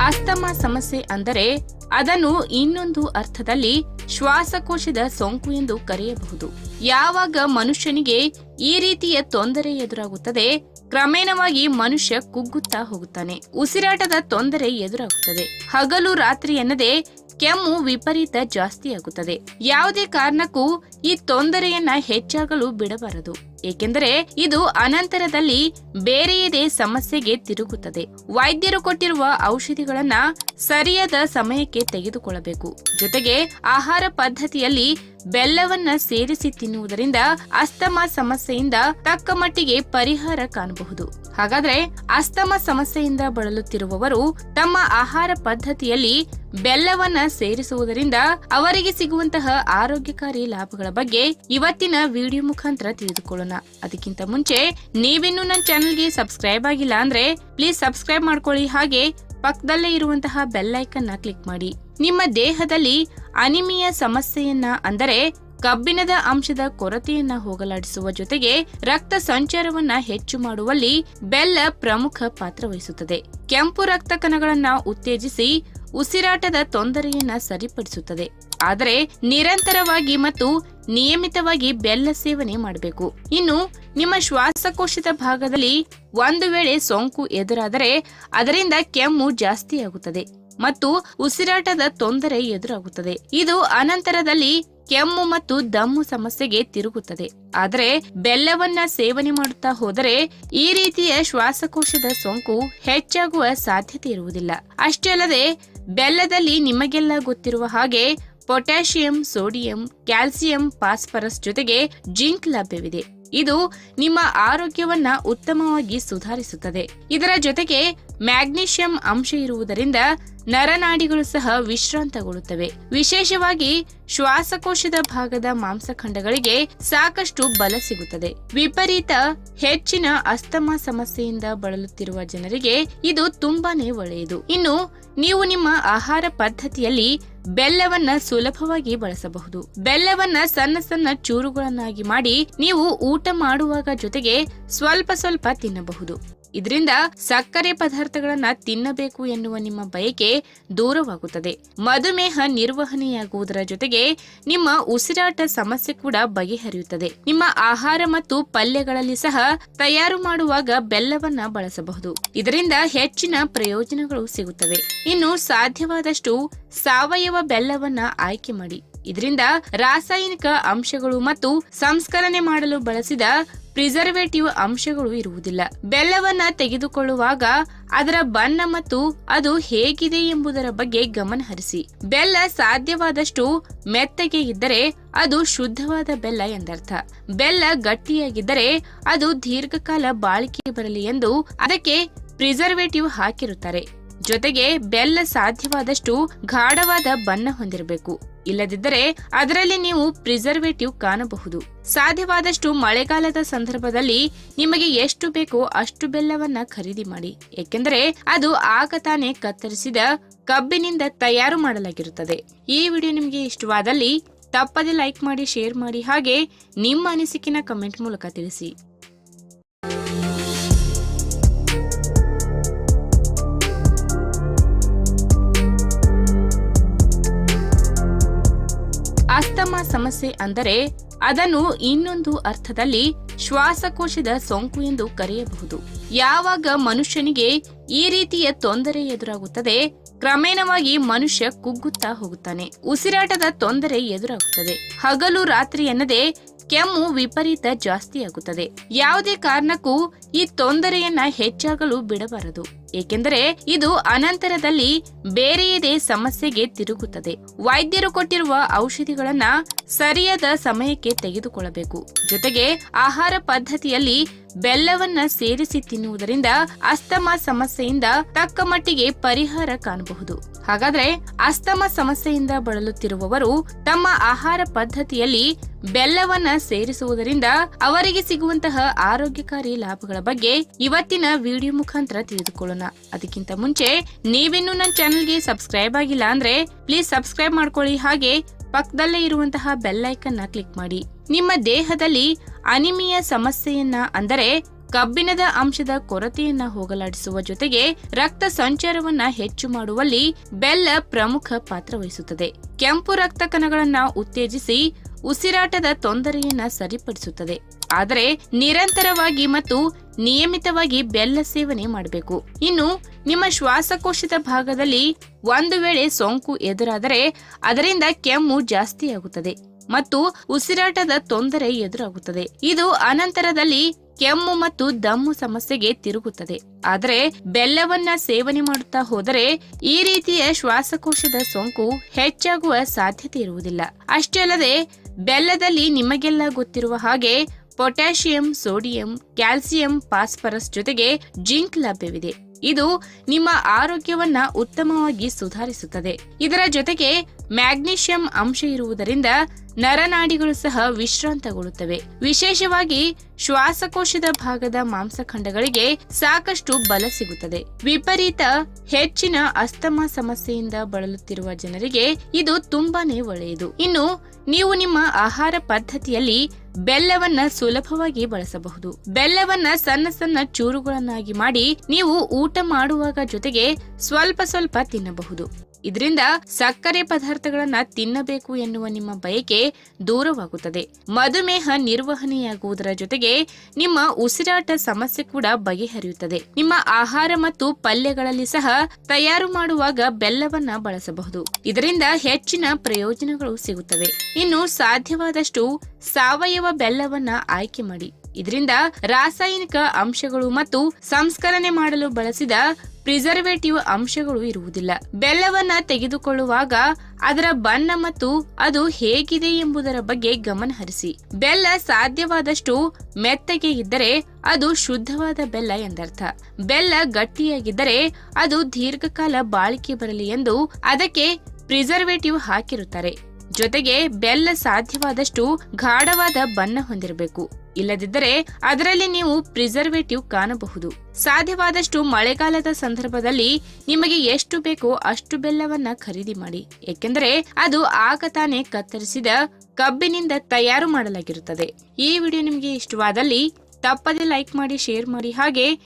Asthma ಸಮಸ್ಯೆ ಅಂದರೆ ಅದನ್ನು ಇನ್ನೊಂದು ಅರ್ಥದಲ್ಲಿ ಶ್ವಾಸಕೋಶದ ಸೋಂಕು ಎಂದು ಕರೆಯಬಹುದು. ಯಾವಾಗ ಮನುಷ್ಯನಿಗೆ ಈ ರೀತಿಯ ತೊಂದರೆ ಎದುರಾಗುತ್ತದೆ, ಕ್ರಮೇಣವಾಗಿ ಮನುಷ್ಯ ಕುಗ್ಗುತ್ತಾ ಹೋಗುತ್ತಾನೆ. ಉಸಿರಾಟದ ತೊಂದರೆ ಎದುರಾಗುತ್ತದೆ. ಹಗಲು ರಾತ್ರಿ ಎನ್ನದೆ ಕೆಮ್ಮು ವಿಪರೀತ ಜಾಸ್ತಿಯಾಗುತ್ತದೆ. ಯಾವುದೇ ಕಾರಣಕ್ಕೂ ಈ ತೊಂದರೆಯನ್ನ ಹೆಚ್ಚಾಗಲು ಬಿಡಬಾರದು. ಏಕೆಂದರೆ ಇದು ಅನಂತರದಲ್ಲಿ ಬೇರೆಯದೇ ಸಮಸ್ಯೆಗೆ ತಿರುಗುತ್ತದೆ. ವೈದ್ಯರು ಕೊಟ್ಟಿರುವ ಔಷಧಿಗಳನ್ನ ಸರಿಯಾದ ಸಮಯಕ್ಕೆ ತೆಗೆದುಕೊಳ್ಳಬೇಕು. ಜೊತೆಗೆ ಆಹಾರ ಪದ್ಧತಿಯಲ್ಲಿ ಬೆಲ್ಲವನ್ನ ಸೇರಿಸಿ ತಿನ್ನುವುದರಿಂದ ಅಸ್ತಮಾ ಸಮಸ್ಯೆಯಿಂದ ತಕ್ಕ ಮಟ್ಟಿಗೆ ಪರಿಹಾರ ಕಾಣಬಹುದು. ಹಾಗಾದ್ರೆ ಅಸ್ತಮಾ ಸಮಸ್ಯೆಯಿಂದ ಬಳಲುತ್ತಿರುವವರು ತಮ್ಮ ಆಹಾರ ಪದ್ಧತಿಯಲ್ಲಿ ಬೆಲ್ಲವನ್ನ ಸೇರಿಸುವುದರಿಂದ ಅವರಿಗೆ ಸಿಗುವಂತಹ ಆರೋಗ್ಯಕಾರಿ ಲಾಭಗಳ ಬಗ್ಗೆ ಇವತ್ತಿನ ವಿಡಿಯೋ ಮುಖಾಂತರ ತಿಳಿದುಕೊಳ್ಳೋಣ. ಅದಕ್ಕಿಂತ ಮುಂಚೆ, ನೀವಿನ್ನೂ ನನ್ನ ಚಾನೆಲ್ಗೆ ಸಬ್ಸ್ಕ್ರೈಬ್ ಆಗಿಲ್ಲ ಅಂದ್ರೆ ಪ್ಲೀಸ್ ಸಬ್ಸ್ಕ್ರೈಬ್ ಮಾಡ್ಕೊಳ್ಳಿ. ಹಾಗೆ ಪಕ್ಕದಲ್ಲೇ ಇರುವಂತಹ ಬೆಲ್ ಐಕನ್ನ ಕ್ಲಿಕ್ ಮಾಡಿ. ನಿಮ್ಮ ದೇಹದಲ್ಲಿ ಅನಿಮಿಯ ಸಮಸ್ಯೆಯನ್ನ ಅಂದರೆ ಕಬ್ಬಿಣದ ಅಂಶದ ಕೊರತೆಯನ್ನ ಹೋಗಲಾಡಿಸುವ ಜೊತೆಗೆ ರಕ್ತ ಸಂಚಾರವನ್ನ ಹೆಚ್ಚು ಮಾಡುವಲ್ಲಿ ಬೆಲ್ಲ ಪ್ರಮುಖ ಪಾತ್ರ ವಹಿಸುತ್ತದೆ. ಕೆಂಪು ರಕ್ತ ಕಣಗಳನ್ನ ಉತ್ತೇಜಿಸಿ ಉಸಿರಾಟದ ತೊಂದರೆಯನ್ನ ಸರಿಪಡಿಸುತ್ತದೆ. ಆದರೆ ನಿರಂತರವಾಗಿ ಮತ್ತು ನಿಯಮಿತವಾಗಿ ಬೆಲ್ಲ ಸೇವನೆ ಮಾಡಬೇಕು. ಇನ್ನು, ನಿಮ್ಮ ಶ್ವಾಸಕೋಶದ ಭಾಗದಲ್ಲಿ ಒಂದು ವೇಳೆ ಸೋಂಕು ಎದುರಾದರೆ, ಅದರಿಂದ ಕೆಮ್ಮು ಜಾಸ್ತಿಯಾಗುತ್ತದೆ ಮತ್ತು ಉಸಿರಾಟದ ತೊಂದರೆ ಎದುರಾಗುತ್ತದೆ. ಇದು ಅನಂತರದಲ್ಲಿ ಕೆಮ್ಮು ಮತ್ತು ದಮ್ಮು ಸಮಸ್ಯೆಗೆ ತಿರುಗುತ್ತದೆ. ಆದರೆ, ಬೆಲ್ಲವನ್ನ ಸೇವನೆ ಮಾಡುತ್ತಾ ಹೋದರೆ, ಈ ರೀತಿಯ ಶ್ವಾಸಕೋಶದ ಸೋಂಕು ಹೆಚ್ಚಾಗುವ ಸಾಧ್ಯತೆ ಇರುವುದಿಲ್ಲ. ಅಷ್ಟೇ ಅಲ್ಲದೆ, ಬೆಲ್ಲದಲ್ಲಿ ನಿಮಗೆಲ್ಲ ಗೊತ್ತಿರುವ ಹಾಗೆ ಪೊಟ್ಯಾಷಿಯಂ ಸೋಡಿಯಂ ಕ್ಯಾಲ್ಸಿಯಂ ಫಾಸ್ಫರಸ್ ಜೊತೆಗೆ ಜಿಂಕ್ ಲಭ್ಯವಿದೆ. ಇದು ನಿಮ್ಮ ಆರೋಗ್ಯವನ್ನ ಉತ್ತಮವಾಗಿ ಸುಧಾರಿಸುತ್ತದೆ. ಇದರ ಜೊತೆಗೆ ಮ್ಯಾಗ್ನೀಷಿಯಂ ಅಂಶ ಇರುವುದರಿಂದ ನರನಾಡಿಗಳು ಸಹ ವಿಶ್ರಾಂತಗೊಳ್ಳುತ್ತವೆ. ವಿಶೇಷವಾಗಿ ಶ್ವಾಸಕೋಶದ ಭಾಗದ ಮಾಂಸಖಂಡಗಳಿಗೆ ಸಾಕಷ್ಟು ಬಲ ಸಿಗುತ್ತದೆ. ವಿಪರೀತ ಹೆಚ್ಚಿನ ಅಸ್ತಮಾ ಸಮಸ್ಯೆಯಿಂದ ಬಳಲುತ್ತಿರುವ ಜನರಿಗೆ ಇದು ತುಂಬಾನೇ ಒಳ್ಳೆಯದು. ಇನ್ನು ನೀವು ನಿಮ್ಮ ಆಹಾರ ಪದ್ಧತಿಯಲ್ಲಿ ಬೆಲ್ಲವನ್ನ ಸುಲಭವಾಗಿ ಬಳಸಬಹುದು. ಬೆಲ್ಲವನ್ನ ಸಣ್ಣ ಸಣ್ಣ ಚೂರುಗಳನ್ನಾಗಿ ಮಾಡಿ ನೀವು ಊಟ ಮಾಡುವಾಗ ಜೊತೆಗೆ ಸ್ವಲ್ಪ ಸ್ವಲ್ಪ ತಿನ್ನಬಹುದು. ಇದರಿಂದ ಸಕ್ಕರೆ ಪದಾರ್ಥಗಳನ್ನ ತಿನ್ನಬೇಕು ಎನ್ನುವ ನಿಮ್ಮ ಬಯಕೆ ದೂರವಾಗುತ್ತದೆ. ಮಧುಮೇಹ ನಿರ್ವಹಣೆಯಾಗುವುದರ ಜೊತೆಗೆ ನಿಮ್ಮ ಉಸಿರಾಟ ಸಮಸ್ಯೆ ಕೂಡ ಬಗೆಹರಿಯುತ್ತದೆ. ನಿಮ್ಮ ಆಹಾರ ಮತ್ತು ಪಲ್ಯಗಳಲ್ಲಿ ಸಹ ತಯಾರು ಮಾಡುವಾಗ ಬೆಲ್ಲವನ್ನ ಬಳಸಬಹುದು. ಇದರಿಂದ ಹೆಚ್ಚಿನ ಪ್ರಯೋಜನಗಳು ಸಿಗುತ್ತವೆ. ಇನ್ನು ಸಾಧ್ಯವಾದಷ್ಟು ಸಾವಯವ ಬೆಲ್ಲವನ್ನ ಆಯ್ಕೆ ಮಾಡಿ. ಇದರಿಂದ ರಾಸಾಯನಿಕ ಅಂಶಗಳು ಮತ್ತು ಸಂಸ್ಕರಣೆ ಮಾಡಲು ಬಳಸಿದ ಪ್ರಿಸರ್ವೇಟಿವ್ ಅಂಶಗಳು ಇರುವುದಿಲ್ಲ. ಬೆಲ್ಲವನ್ನ ತೆಗೆದುಕೊಳ್ಳುವಾಗ ಅದರ ಬಣ್ಣ ಮತ್ತು ಅದು ಹೇಗಿದೆ ಎಂಬುದರ ಬಗ್ಗೆ ಗಮನ ಹರಿಸಿ. ಬೆಲ್ಲ ಸಾಧ್ಯವಾದಷ್ಟು ಮೆತ್ತಗೆ ಇದ್ದರೆ ಅದು ಶುದ್ಧವಾದ ಬೆಲ್ಲ ಎಂದರ್ಥ. ಬೆಲ್ಲ ಗಟ್ಟಿಯಾಗಿದ್ದರೆ ಅದು ದೀರ್ಘಕಾಲ ಬಾಳಿಕೆ ಬರಲಿ ಎಂದು ಅದಕ್ಕೆ ಪ್ರಿಸರ್ವೇಟಿವ್ ಹಾಕಿರುತ್ತಾರೆ. ಜೊತೆಗೆ ಬೆಲ್ಲ ಸಾಧ್ಯವಾದಷ್ಟು ಗಾಢವಾದ ಬಣ್ಣ ಹೊಂದಿರಬೇಕು. ಇಲ್ಲದಿದ್ದರೆ ಅದರಲ್ಲಿ ನೀವು ಪ್ರಿಸರ್ವೇಟಿವ್ ಕಾಣಬಹುದು. ಸಾಧ್ಯವಾದಷ್ಟು ಮಳೆಗಾಲದ ಸಂದರ್ಭದಲ್ಲಿ ನಿಮಗೆ ಎಷ್ಟು ಬೇಕೋ ಅಷ್ಟು ಬೆಲ್ಲವನ್ನ ಖರೀದಿ ಮಾಡಿ. ಏಕೆಂದರೆ ಅದು ಆಗ ತಾನೇ ಕತ್ತರಿಸಿದ ಕಬ್ಬಿನಿಂದ ತಯಾರು ಮಾಡಲಾಗಿರುತ್ತದೆ. ಈ ವಿಡಿಯೋ ನಿಮಗೆ ಇಷ್ಟವಾದಲ್ಲಿ ತಪ್ಪದೆ ಲೈಕ್ ಮಾಡಿ, ಶೇರ್ ಮಾಡಿ ಹಾಗೆ ನಿಮ್ಮ ಅನಿಸಿಕೆನ ಕಮೆಂಟ್ ಮೂಲಕ ತಿಳಿಸಿ. ಅಸ್ತಮಾ ಸಮಸ್ಯೆ ಅಂದರೆ ಅದನ್ನು ಇನ್ನೊಂದು ಅರ್ಥದಲ್ಲಿ ಶ್ವಾಸಕೋಶದ ಸೋಂಕು ಎಂದು ಕರೆಯಬಹುದು. ಯಾವಾಗ ಮನುಷ್ಯನಿಗೆ ಈ ರೀತಿಯ ತೊಂದರೆ ಎದುರಾಗುತ್ತದೆ, ಕ್ರಮೇಣವಾಗಿ ಮನುಷ್ಯ ಕುಗ್ಗುತ್ತಾ ಹೋಗುತ್ತಾನೆ. ಉಸಿರಾಟದ ತೊಂದರೆ ಎದುರಾಗುತ್ತದೆ. ಹಗಲು ರಾತ್ರಿ ಎನ್ನದೆ ಕೆಮ್ಮು ವಿಪರೀತ ಜಾಸ್ತಿಯಾಗುತ್ತದೆ. ಯಾವುದೇ ಕಾರಣಕ್ಕೂ ಈ ತೊಂದರೆಯನ್ನ ಹೆಚ್ಚಾಗಲು ಬಿಡಬಾರದು. ಏಕೆಂದರೆ ಇದು ಅನಂತರದಲ್ಲಿ ಬೇರೆಯದೇ ಸಮಸ್ಯೆಗೆ ತಿರುಗುತ್ತದೆ. ವೈದ್ಯರು ಕೊಟ್ಟಿರುವ ಔಷಧಿಗಳನ್ನ ಸರಿಯಾದ ಸಮಯಕ್ಕೆ ತೆಗೆದುಕೊಳ್ಳಬೇಕು. ಜೊತೆಗೆ ಆಹಾರ ಪದ್ಧತಿಯಲ್ಲಿ ಬೆಲ್ಲವನ್ನ ಸೇರಿಸಿ ತಿನ್ನುವುದರಿಂದ ಅಸ್ತಮಾ ಸಮಸ್ಯೆಯಿಂದ ತಕ್ಕ ಮಟ್ಟಿಗೆ ಪರಿಹಾರ ಕಾಣಬಹುದು. ಹಾಗಾದ್ರೆ ಅಸ್ತಮಾ ಸಮಸ್ಯೆಯಿಂದ ಬಳಲುತ್ತಿರುವವರು ತಮ್ಮ ಆಹಾರ ಪದ್ಧತಿಯಲ್ಲಿ ಬೆಲ್ಲವನ್ನ ಸೇರಿಸುವುದರಿಂದ ಅವರಿಗೆ ಸಿಗುವಂತಹ ಆರೋಗ್ಯಕಾರಿ ಲಾಭಗಳ ಬಗ್ಗೆ ಇವತ್ತಿನ ವಿಡಿಯೋ ಮುಖಾಂತರ ತಿಳಿದುಕೊಳ್ಳೋಣ. ಅದಕ್ಕಿಂತ ಮುಂಚೆ ನೀವಿನ್ನೂ ನನ್ನ ಚಾನೆಲ್ಗೆ ಸಬ್ಸ್ಕ್ರೈಬ್ ಆಗಿಲ್ಲ ಅಂದ್ರೆ ಪ್ಲೀಸ್ ಸಬ್ಸ್ಕ್ರೈಬ್ ಮಾಡ್ಕೊಳ್ಳಿ. ಹಾಗೆ ಪಕ್ಕದಲ್ಲೇ ಇರುವಂತಹ ಬೆಲ್ ಐಕನ್ನ ಕ್ಲಿಕ್ ಮಾಡಿ. ನಿಮ್ಮ ದೇಹದಲ್ಲಿ ಅನಿಮಿಯ ಸಮಸ್ಯೆಯನ್ನ ಅಂದರೆ ಕಬ್ಬಿಣದ ಅಂಶದ ಕೊರತೆಯನ್ನ ಹೋಗಲಾಡಿಸುವ ಜೊತೆಗೆ ರಕ್ತ ಸಂಚಾರವನ್ನ ಹೆಚ್ಚು ಮಾಡುವಲ್ಲಿ ಬೆಲ್ಲ ಪ್ರಮುಖ ಪಾತ್ರ ವಹಿಸುತ್ತದೆ. ಕೆಂಪು ರಕ್ತ ಕಣಗಳನ್ನ ಉತ್ತೇಜಿಸಿ ಉಸಿರಾಟದ ತೊಂದರೆಯನ್ನ ಸರಿಪಡಿಸುತ್ತದೆ. ಆದರೆ ನಿರಂತರವಾಗಿ ಮತ್ತು ನಿಯಮಿತವಾಗಿ ಬೆಲ್ಲ ಸೇವನೆ ಮಾಡಬೇಕು. ಇನ್ನು ನಿಮ್ಮ ಶ್ವಾಸಕೋಶದ ಭಾಗದಲ್ಲಿ ಒಂದು ವೇಳೆ ಸೋಂಕು ಎದುರಾದರೆ ಅದರಿಂದ ಕೆಮ್ಮು ಜಾಸ್ತಿಯಾಗುತ್ತದೆ ಮತ್ತು ಉಸಿರಾಟದ ತೊಂದರೆ ಎದುರಾಗುತ್ತದೆ. ಇದು ಅನಂತರದಲ್ಲಿ ಕೆಮ್ಮು ಮತ್ತು ದಮ್ಮು ಸಮಸ್ಯೆಗೆ ತಿರುಗುತ್ತದೆ. ಆದರೆ ಬೆಲ್ಲವನ್ನ ಸೇವನೆ ಮಾಡುತ್ತಾ ಹೋದರೆ ಈ ರೀತಿಯ ಶ್ವಾಸಕೋಶದ ಸೋಂಕು ಹೆಚ್ಚಾಗುವ ಸಾಧ್ಯತೆ ಇರುವುದಿಲ್ಲ. ಅಷ್ಟೇ ಅಲ್ಲದೆ ಬೆಲ್ಲದಲ್ಲಿ ನಿಮಗೆಲ್ಲ ಗೊತ್ತಿರುವ ಹಾಗೆ ಪೊಟ್ಯಾಷಿಯಂ, ಸೋಡಿಯಂ, ಕ್ಯಾಲ್ಸಿಯಂ, ಫಾಸ್ಫರಸ್ ಜೊತೆಗೆ ಜಿಂಕ್ ಲಭ್ಯವಿದೆ. ಇದು ನಿಮ್ಮ ಆರೋಗ್ಯವನ್ನ ಉತ್ತಮವಾಗಿ ಸುಧಾರಿಸುತ್ತದೆ. ಇದರ ಜೊತೆಗೆ ಮ್ಯಾಗ್ನೀಷಿಯಂ ಅಂಶ ಇರುವುದರಿಂದ ನರನಾಡಿಗಳು ಸಹ ವಿಶ್ರಾಂತಗೊಳ್ಳುತ್ತವೆ. ವಿಶೇಷವಾಗಿ ಶ್ವಾಸಕೋಶದ ಭಾಗದ ಮಾಂಸಖಂಡಗಳಿಗೆ ಸಾಕಷ್ಟು ಬಲ ಸಿಗುತ್ತದೆ. ವಿಪರೀತ ಹೆಚ್ಚಿನ ಅಸ್ತಮಾ ಸಮಸ್ಯೆಯಿಂದ ಬಳಲುತ್ತಿರುವ ಜನರಿಗೆ ಇದು ತುಂಬಾನೇ ಒಳ್ಳೆಯದು. ಇನ್ನು ನೀವು ನಿಮ್ಮ ಆಹಾರ ಪದ್ಧತಿಯಲ್ಲಿ ಬೆಲ್ಲವನ್ನ ಸುಲಭವಾಗಿ ಬಳಸಬಹುದು. ಬೆಲ್ಲವನ್ನ ಸಣ್ಣ ಸಣ್ಣ ಚೂರುಗಳನ್ನಾಗಿ ಮಾಡಿ ನೀವು ಊಟ ಮಾಡುವಾಗ ಜೊತೆಗೆ ಸ್ವಲ್ಪ ಸ್ವಲ್ಪ ತಿನ್ನಬಹುದು. ಇದರಿಂದ ಸಕ್ಕರೆ ಪದಾರ್ಥಗಳನ್ನ ತಿನ್ನಬೇಕು ಎನ್ನುವ ನಿಮ್ಮ ಬಯಕೆ ದೂರವಾಗುತ್ತದೆ. ಮಧುಮೇಹ ನಿರ್ವಹಣೆಯಾಗುವುದರ ಜೊತೆಗೆ ನಿಮ್ಮ ಉಸಿರಾಟ ಸಮಸ್ಯೆ ಕೂಡ ಬಗೆಹರಿಯುತ್ತದೆ. ನಿಮ್ಮ ಆಹಾರ ಮತ್ತು ಪಲ್ಯಗಳಲ್ಲಿ ಸಹ ತಯಾರು ಮಾಡುವಾಗ ಬೆಲ್ಲವನ್ನ ಬಳಸಬಹುದು. ಇದರಿಂದ ಹೆಚ್ಚಿನ ಪ್ರಯೋಜನಗಳು ಸಿಗುತ್ತವೆ. ಇನ್ನು ಸಾಧ್ಯವಾದಷ್ಟು ಸಾವಯವ ಬೆಲ್ಲವನ್ನ ಆಯ್ಕೆ ಮಾಡಿ. ಇದರಿಂದ ರಾಸಾಯನಿಕ ಅಂಶಗಳು ಮತ್ತು ಸಂಸ್ಕರಣೆ ಮಾಡಲು ಬಳಸಿದ ಪ್ರಿಸರ್ವೇಟಿವ್ ಅಂಶಗಳು ಇರುವುದಿಲ್ಲ. ಬೆಲ್ಲವನ್ನ ತೆಗೆದುಕೊಳ್ಳುವಾಗ ಅದರ ಬಣ್ಣ ಮತ್ತು ಅದು ಹೇಗಿದೆ ಎಂಬುದರ ಬಗ್ಗೆ ಗಮನ ಹರಿಸಿ. ಬೆಲ್ಲ ಸಾಧ್ಯವಾದಷ್ಟು ಮೆತ್ತಗೆ ಇದ್ದರೆ ಅದು ಶುದ್ಧವಾದ ಬೆಲ್ಲ ಎಂದರ್ಥ. ಬೆಲ್ಲ ಗಟ್ಟಿಯಾಗಿದ್ದರೆ ಅದು ದೀರ್ಘಕಾಲ ಬಾಳಿಕೆ ಬರಲಿ ಎಂದು ಅದಕ್ಕೆ ಪ್ರಿಸರ್ವೇಟಿವ್ ಹಾಕಿರುತ್ತಾರೆ. ಜೊತೆಗೆ ಬೆಲ್ಲ ಸಾಧ್ಯವಾದಷ್ಟು ಗಾಢವಾದ ಬಣ್ಣ ಹೊಂದಿರಬೇಕು. ಇಲ್ಲದಿದ್ದರೆ ಅದರಲ್ಲಿ ನೀವು ಪ್ರಿಸರ್ವೇಟಿವ್ ಕಾಣಬಹುದು. ಸಾಧ್ಯವಾದಷ್ಟು ಮಳೆಗಾಲದ ಸಂದರ್ಭದಲ್ಲಿ ನಿಮಗೆ ಎಷ್ಟು ಬೇಕೋ ಅಷ್ಟು ಬೆಲ್ಲವನ್ನ ಖರೀದಿ ಮಾಡಿ. ಏಕೆಂದರೆ ಅದು ಆಗ ತಾನೇ ಕತ್ತರಿಸಿದ ಕಬ್ಬಿನಿಂದ ತಯಾರು ಮಾಡಲಾಗಿರುತ್ತದೆ. ಈ ವಿಡಿಯೋ ನಿಮಗೆ ಇಷ್ಟವಾದಲ್ಲಿ ತಪ್ಪದೆ ಲೈಕ್ ಮಾಡಿ, ಶೇರ್ ಮಾಡಿ ಹಾಗೆ